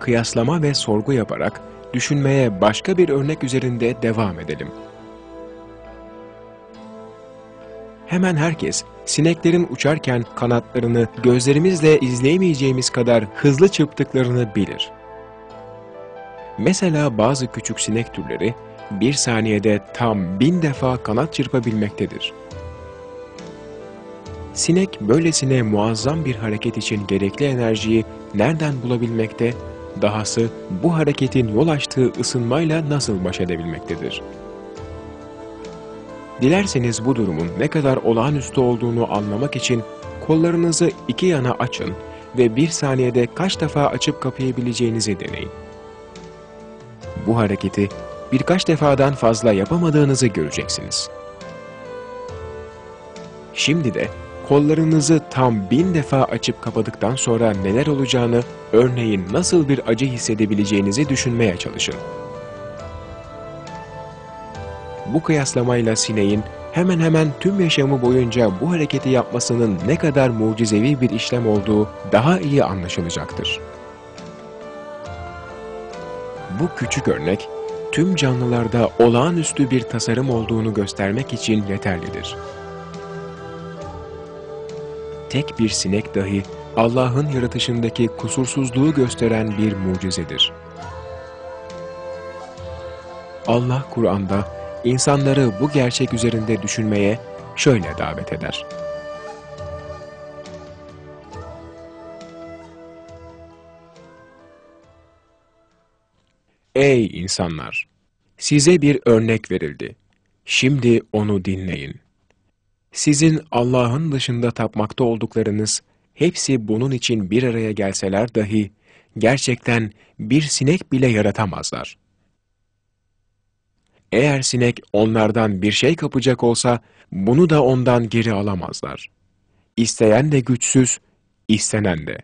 kıyaslama ve sorgu yaparak düşünmeye başka bir örnek üzerinde devam edelim. Hemen herkes sineklerin uçarken kanatlarını gözlerimizle izleyemeyeceğimiz kadar hızlı çırptıklarını bilir. Mesela bazı küçük sinek türleri bir saniyede tam bin defa kanat çırpabilmektedir. Sinek böylesine muazzam bir hareket için gerekli enerjiyi nereden bulabilmekte, dahası bu hareketin yol açtığı ısınmayla nasıl baş edebilmektedir? Dilerseniz bu durumun ne kadar olağanüstü olduğunu anlamak için kollarınızı iki yana açın ve bir saniyede kaç defa açıp kapayabileceğinizi deneyin. Bu hareketi birkaç defadan fazla yapamadığınızı göreceksiniz. Şimdi de kollarınızı tam bin defa açıp kapadıktan sonra neler olacağını, örneğin nasıl bir acı hissedebileceğinizi düşünmeye çalışın. Bu kıyaslamayla sineğin hemen hemen tüm yaşamı boyunca bu hareketi yapmasının ne kadar mucizevi bir işlem olduğu daha iyi anlaşılacaktır. Bu küçük örnek, tüm canlılarda olağanüstü bir tasarım olduğunu göstermek için yeterlidir. Tek bir sinek dahi Allah'ın yaratışındaki kusursuzluğu gösteren bir mucizedir. Allah Kur'an'da insanları bu gerçek üzerinde düşünmeye şöyle davet eder. Ey insanlar! Size bir örnek verildi. Şimdi onu dinleyin. Sizin Allah'ın dışında tapmakta olduklarınız, hepsi bunun için bir araya gelseler dahi, gerçekten bir sinek bile yaratamazlar. Eğer sinek onlardan bir şey kapacak olsa, bunu da ondan geri alamazlar. İsteyen de güçsüz, istenen de.